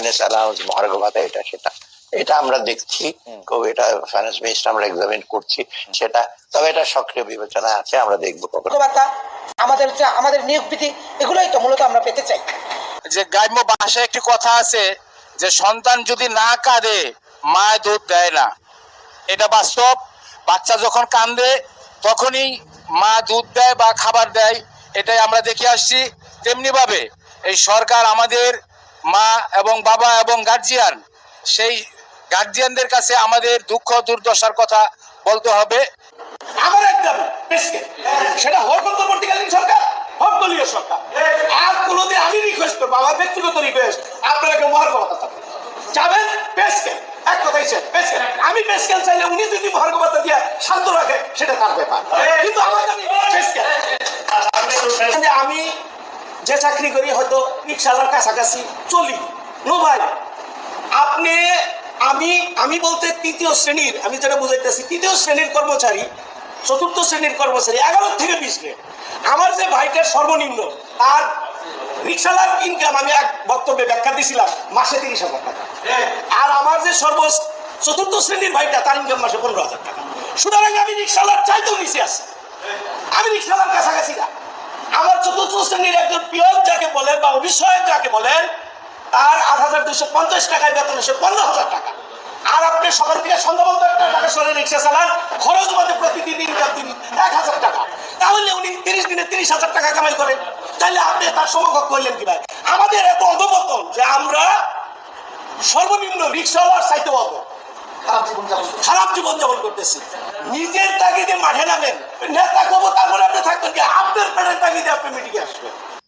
Finance allowance মহার্ঘ ভাতা এটা সেটা। এটা আমরা দেখছি খুব এটা ফাইন্যান্স মিনিস্টার আমরা এক্সামিন করছি সেটা তবে এটা সক্রিয় বিবেচনা আছে আমরা দেখব আমাদের যে আমাদের নিয়োগ বিধি এগুলোই তো মূলত আমরা পেতে চাই। যে গ্রাম্য ভাষায় একটি কথা আছে যে সন্তান যদি না কাঁদে মা দুধ দেয় না। এটা বাস্তব। বাচ্চা যখন কান্দে তখনই মা দুধ দেয় বা খাবার দেয় এটাই আমরা দেখে আসছি। তেমনিভাবে এই সরকার আমাদের মা এবং বাবা এবং গার্জিয়ান সেই গার্জিয়ানদের কাছে আমাদের দুঃখ দুর্দশার কথা বলতে হবে। আমার পেসকে সেটা হোক সরকার হোক দলীয় সরকার। আর কোনোদিন আমি রিকোয়েস্ট করব, আমার ব্যক্তিগত রিকোয়েস্ট মহার্ঘ ভাতা যাবেন পেসকে এক কথাই পেসকে আমি পেসকেল চাইলে উনি যদি মহার্ঘ ভাতা দিয়ে শান্ত রাখে, সেটা তার ব্যাপার। কিন্তু আমি যে চাকরি করি হয়তো রিক্সালার কাছাকাছি চলি। নো ভাই, আপনি, আমি আমি বলতে তৃতীয় শ্রেণির, আমি যেটা বুঝাইতেছি, তৃতীয় শ্রেণির কর্মচারী, চতুর্থ শ্রেণির কর্মচারী, এগারো থেকে বিশ গ্রেড আমার যে ভাইটার সর্বনিম্ন, তার রিক্সালার ইনকাম আমি এক বক্তব্যে ব্যাখ্যা দিয়েছিলাম মাসে তিরিশ হাজার টাকা। আর আমার যে সর্ব চতুর্থ শ্রেণির ভাইটা, তার ইনকাম মাসে পনেরো হাজার টাকা। সুতরাং আমি রিক্সালার চাইতেও নিচে আছি। আমি রিক্সালার কাছাকাছি না। চতুর্থ শ্রেণির একজন পিয়ন যাকে বলেন বা অভিষয়ক যাকে বলেন, তার আট হাজার দুশো পঞ্চাশ টাকায় বেতন এসে পনেরো হাজার টাকা। আর আপনি সকাল থেকে সন্ধ্যা পর্যন্ত একটা টাকা সরে রিক্সা চালান, খরচ মধ্যে প্রতিদিন ইনকাম তিনি এক হাজার টাকা। তাহলে উনি তিরিশ দিনে তিরিশ হাজার টাকা কামাই করেন। তাহলে আপনি তার সমকক্ষ করলেন কি ভাই আমাদের এত অধপতন যে আমরা সর্বনিম্ন রিক্সাওয়ালার চাইতে পাবো খারাপ জীবন যাপন করতেছি। নিজের তাগিদে মাঠে নামেন। নেতা কব তারপরে আপনি থাকবেন কি? আপনার পেটের তাগিদে আপনি মিটিংয়ে আসবেন